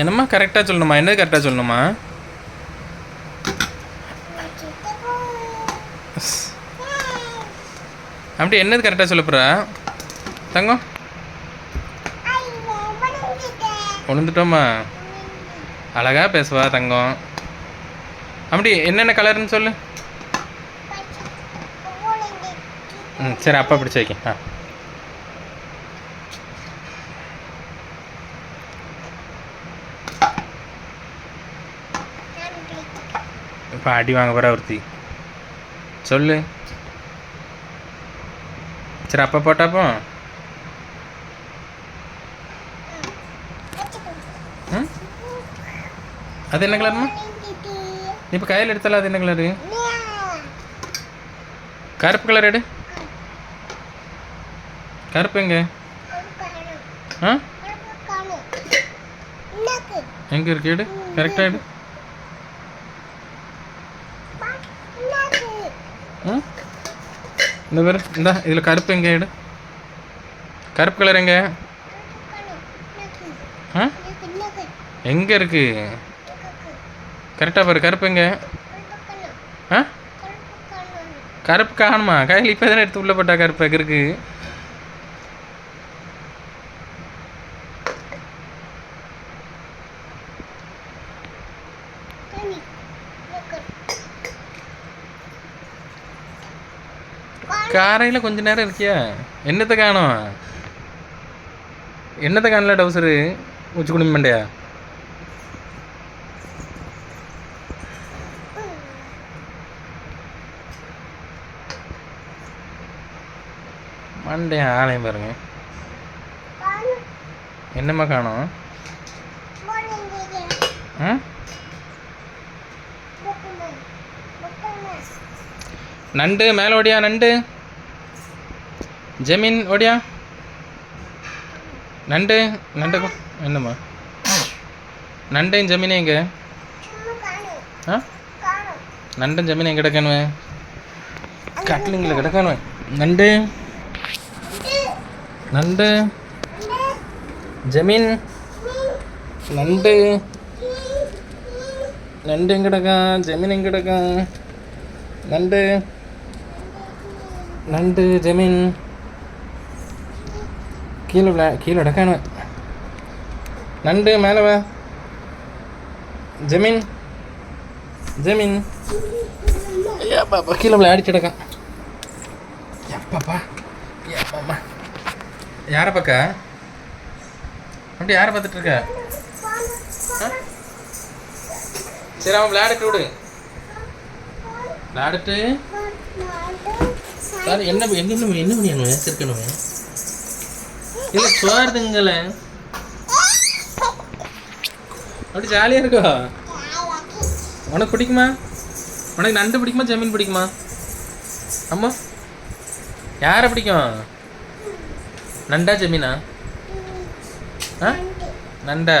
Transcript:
என்னம்மா கரெக்டாக சொல்லணுமா? என்னது கரெக்டாக சொல்லணுமா? அப்படி என்னது கரெக்டாக சொல்லப்புறா தங்கம்? உணர்ந்துட்டோமா அழகா பேசுவா தங்கம். அப்படி என்னென்ன கலர்னு சொல்லு. ம் சரி அப்பா பிடிச்சி வைக்க ஆ. இப்போ அடி வாங்க போகிற ஒருத்தி. சொல்லு. சரி அப்பா போட்டாப்போ ம்? அது என்ன கலர்மா இப்போ கையில் எடுத்தால அது என்ன கலரு கருப்பு கலர் எடு. கருப்பு எங்க? ஆ? எங்கே இருக்கு? எடு. கரெக்டாக எடு ம் இந்த பேர் இந்த இதில் கருப்பு எங்கே எடு கருப்பு கலர் எங்க? ஆ? எங்கே இருக்கு? கரெக்டாக பாரு கருப்பு எங்க? ஆ? கருப்பு காணுமா? கையில் இப்போ தானே எடுத்து உள்ள போட்டா கருப்பு எங்கே இருக்குது காரையில் கொஞ்ச நேரம் இருக்கியா? என்னத்தை காணும்? என்னத்தை காணல டவுசரு? உச்சி குடும்ப மண்டையா? மண்டையா ஆலயம் பாருங்க. என்னம்மா காணும்? ஆ நண்டு மேலோடியா நண்டு? ஜமீன் ஓடியா? நண்டு நண்டு என்னம்மா? நண்டையும் ஜமீனும் எங்க? ஆ? நண்டும் ஜமீனும் எங்க கிடக்கணும்? கட்லிங்கில் கிடக்கணும். நண்டு? நண்டு? ஜமீன்? நண்டு? நண்டு எங்க கிடக்கான் ஜமீன் எங்க கிடக்கான் நண்டு? நண்டு ஜமீன்? கீழே விழா கீழே இடக்கானுவேன் நண்டு மேலே வா ஜமீன். ஜமீன் பாப்பா கீழே விளையாடிச்சு கிடக்கான். எப்பாப்பா எப்பாம்மா யாரை பார்க்க? அப்படி யாரை பார்த்துட்டு இருக்க? ஆ? சரி அவன் விளையாடிட்டு விடு. விளையாடிட்டு. சார் என்ன என்ன என்ன பண்ணியானு வச்சிருக்கணுமே இல்லை சோறுதுங்கள அப்படி ஜாலியாக இருக்கோ? உனக்கு பிடிக்குமா? உனக்கு நண்டு பிடிக்குமா ஜமீன் பிடிக்குமா? அம்மா யாரை பிடிக்கும்? நண்டா ஜமீனா? ஆ? நண்டா?